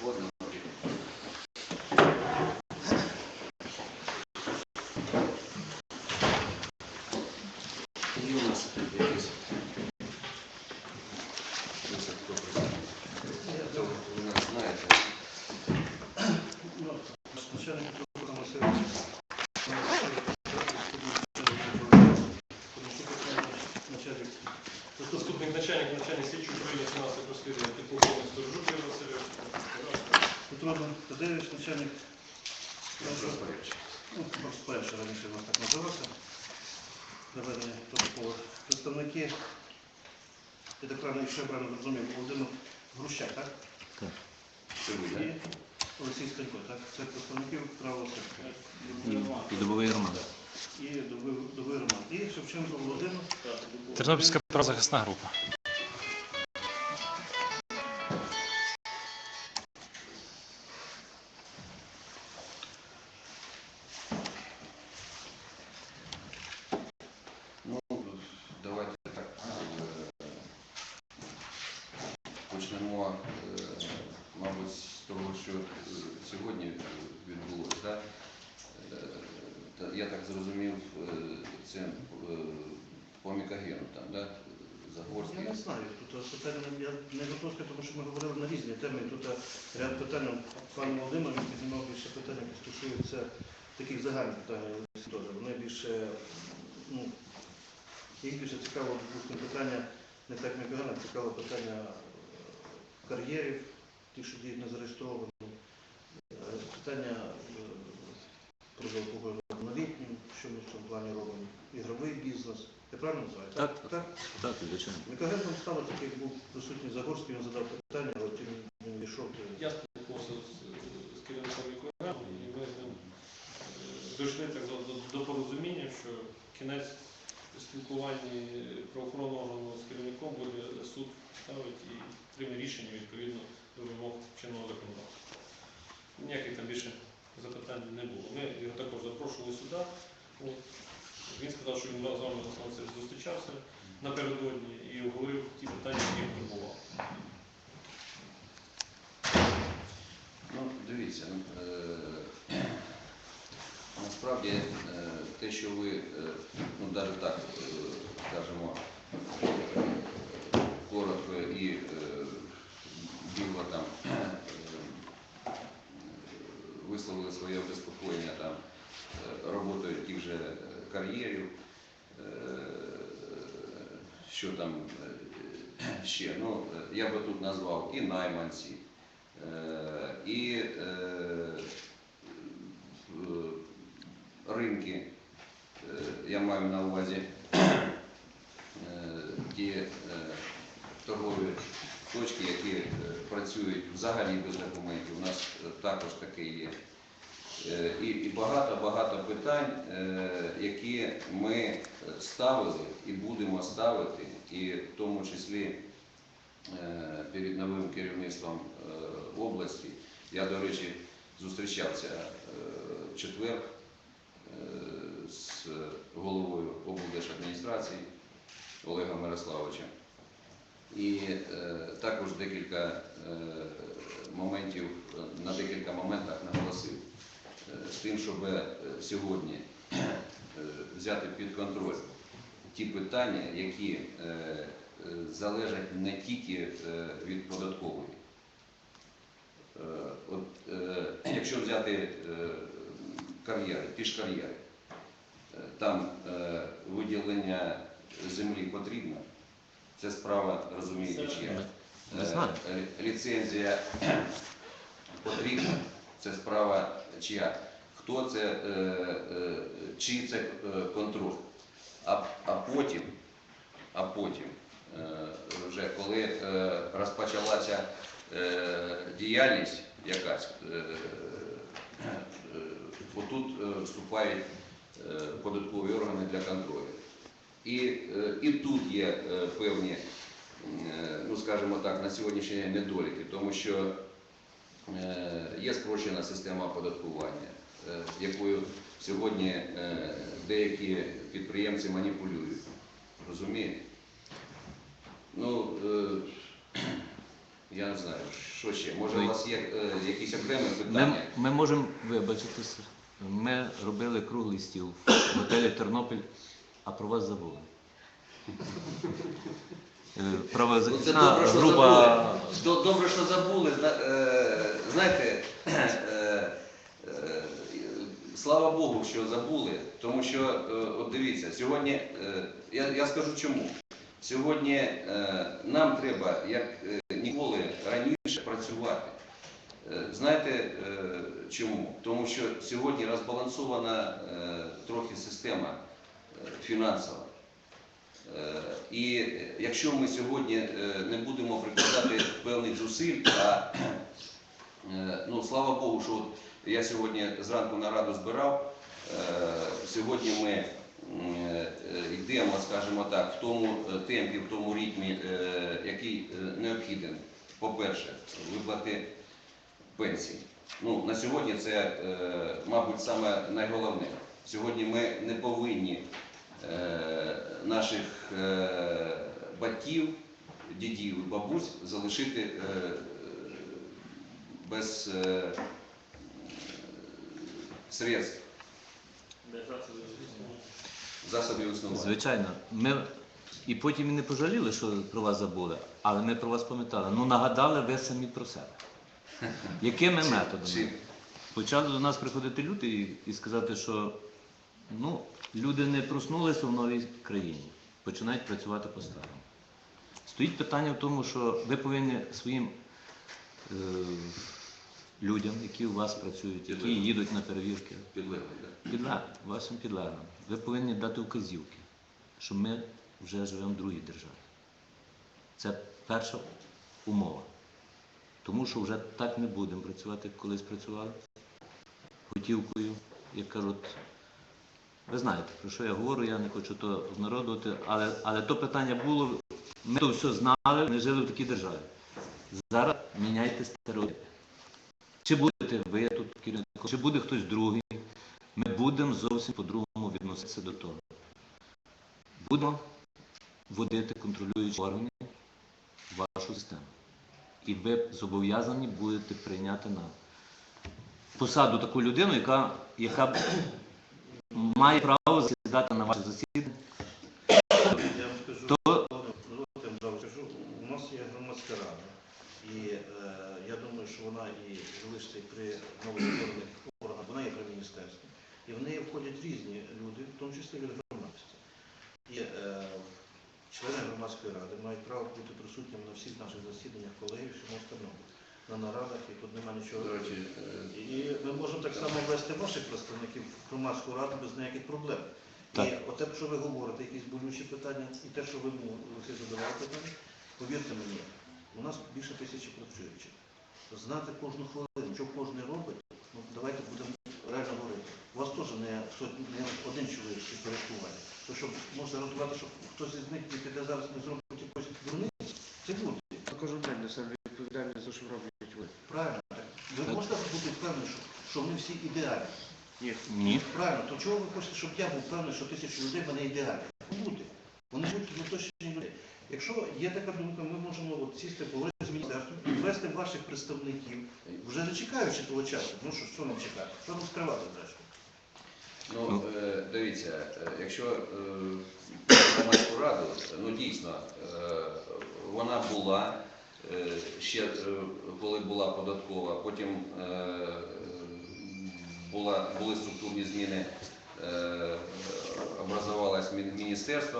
Згодно. Є у нас якісь список, хто присутній? Хто ви нас знаєте? Ну, начальник Петро Васильович. Начальник Заступник начальника начальник слідчого управління фінансових розслідувань підполковник Сторожук Юрій Васильович. Петро Тадеевич, начальник Розпорядчик. ну, раніше у нас так називався. Доведення протоколу. Представники, я так правильно, якщо я правильно зрозумів, Володимир Грущак, так? Це ви, І так? Олексій Станько, так? Це представників правого сектора. І добовий роман. І Доби Роман. І Шевченко Володимир. Тернопільська правозахисна група. Е, мабуть, з того, що сьогодні відбулося. Да? Е, Я так зрозумів, е, це по Мікагену там, да? Загорський. Я не знаю, тут питання я не готовий, тому що ми говорили на різні теми. Тут ряд питань, пан Володимир піднімав більше питання, які стосуються таких загальних питань, теж. Вони більше, ну, їх більше цікаво, допустимо, питання не так Мікагана, цікаво питання кар'єрів, ті, що діють не зареєстровані, Е, питання е, про новітнім, що ми в цьому плані робимо, ігровий бізнес. Я правильно називаю? Так. так? Так, звичайно. Мікагентом стало таке, як був присутній Загорський, він задав питання, але тим він війшов. Я спілкувався з, керівником Миколаєва, і ми з ним е, дійшли так до, до, до порозуміння, що кінець спілкування правоохоронного органу з керівником буде суд ставити і прийме рішення відповідно до вимог чинного законодавства. Ніяких там більше запитань не було. Ми його також запрошували сюди. Він сказав, що він з вами Олександр зустрічався напередодні і оговорив ті питання, які турбували. Ну, дивіться, е, насправді е, те, що ви, е, ну навіть так е, скажемо, е, коротко і е, біло там висловили своє обезпокоєння там роботою тих же кар'єрів, що там ще. Ну, я би тут назвав і найманці, і ринки, я маю на увазі е, ті е, торгові точки, які е, працюють взагалі без документів. У нас також таке є. І багато-багато питань, які ми ставили і будемо ставити, і в тому числі перед новим керівництвом області. Я, до речі, зустрічався в четвер з головою облдержадміністрації Олегом Мирославовичем. І е, також декілька е, моментів, е, на декілька моментах наголосив е, з тим, щоб е, сьогодні е, взяти під контроль ті питання, які е, е, залежать не тільки е, від податкової. Е, От, е, якщо взяти е, кар'єри, ті ж кар'єри, е, там е, виділення землі потрібно, це справа, розумієте, чия. Е, е, Ліцензія потрібна, це справа чия. Хто це, чий це контроль. А, а потім, а потім, вже коли розпочалася діяльність якась, отут вступають податкові органи для контролю. І, е, і тут є е, певні, е, ну скажімо так, на сьогоднішній день недоліки, тому що е, є спрощена система оподаткування, е, якою сьогодні е, деякі підприємці маніпулюють. Розумієте? Ну, е, Я не знаю, що ще. Може, Ну, у вас є е, якісь окремі Ми, питання? ми можемо вибачитися. Ми робили круглий стіл в готелі Тернопіль, а про вас забули. Е, Ну, Правозахисна добре, що група. забули. Добре, що забули. Зна- е, Знаєте, е, е, слава Богу, що забули, тому що, е, от дивіться, сьогодні, е, я, я скажу чому. Сьогодні е, нам треба, як е, ніколи раніше, Знаєте е, чому? Тому що сьогодні розбалансована е, трохи система е, фінансова. Е, І е, якщо ми сьогодні е, не будемо прикладати певних зусиль, а е, ну, слава Богу, що я сьогодні зранку нараду збирав, е, сьогодні ми е, йдемо, скажімо так, в тому е, темпі, в тому ритмі, е, який е, необхіден. По-перше, виплати пенсій. Ну, на сьогодні це, е, мабуть, саме найголовне. Сьогодні ми не повинні е, наших е, батьків, дідів і бабусь залишити без средств, засобів існування. Звичайно, ми і потім і не пожаліли, що про вас забули, але ми про вас пам'ятали. Ну нагадали ви самі про себе. Якими Чим? методами? Почали до нас приходити люди і, і сказати, що ну, люди не проснулися в новій країні, починають працювати по-старому. Стоїть питання в тому, що ви повинні своїм е, людям, які у вас працюють, які Підлеглим. їдуть на перевірки, Підлеглий, да. підлеглим, вашим підлеглим, ви повинні дати вказівки, що ми вже живемо в другій державі. Це перша умова. Тому що вже так не будемо працювати, як колись працювали. Готівкою, як кажуть, ви знаєте, про що я говорю, я не хочу то обнародувати, але, але то питання було, ми то все знали, ми жили в такій державі. Зараз міняйте стереотипи. Чи будете ви тут керівником, чи буде хтось другий, ми будемо зовсім по-другому відноситися до того. Будемо вводити контролюючі органи в вашу систему. І ви зобов'язані будете прийняти на посаду таку людину, яка, яка має право засідати на ваше засідання. Я вам скажу, То- дозвольте, я вам скажу, у нас є громадська рада. І е, я думаю, що вона і залишиться при новостворених органах, вона є при міністерстві. І в неї входять різні люди, в тому числі від громадськості. І е, члени громадської ради мають право бути присутніми на всіх наших засіданнях колегів, всьому остальному, на нарадах, і тут немає нічого. Е, І ми можемо так само вести ваших представників в громадську раду без ніяких проблем. Так. І оте, що ви говорите, якісь болючі питання, і те, що ви задавали питання, повірте мені, у нас більше тисячі працюючих. Знати кожну хвилину, що кожен робить, ну давайте будемо реально говорити. У вас не один чоловік підпорядкування. То що можна гарантувати, що хтось із них не піде зараз не зробить якоїсь дурниці, це люди. Кожен день несе відповідальність за що роблять ви. Правильно. Ви можете бути впевнені, що, що ми всі ідеальні. Ні. Ні. Правильно, то чого ви хочете, щоб я був впевнений, що тисячу людей мене ідеальні? Люди. Вони будуть заточені люди. Якщо є така думка, ми можемо от сісти поговорити з міністерством, ввести ваших представників, вже не чекаючи того часу. Ну що, що нам чекати? Що нам скривати зрештою? Ну, е, дивіться, е, якщо е, громадську раду, ну дійсно, вона була ще коли була податкова, потім була, були структурні зміни, образувалось міністерство.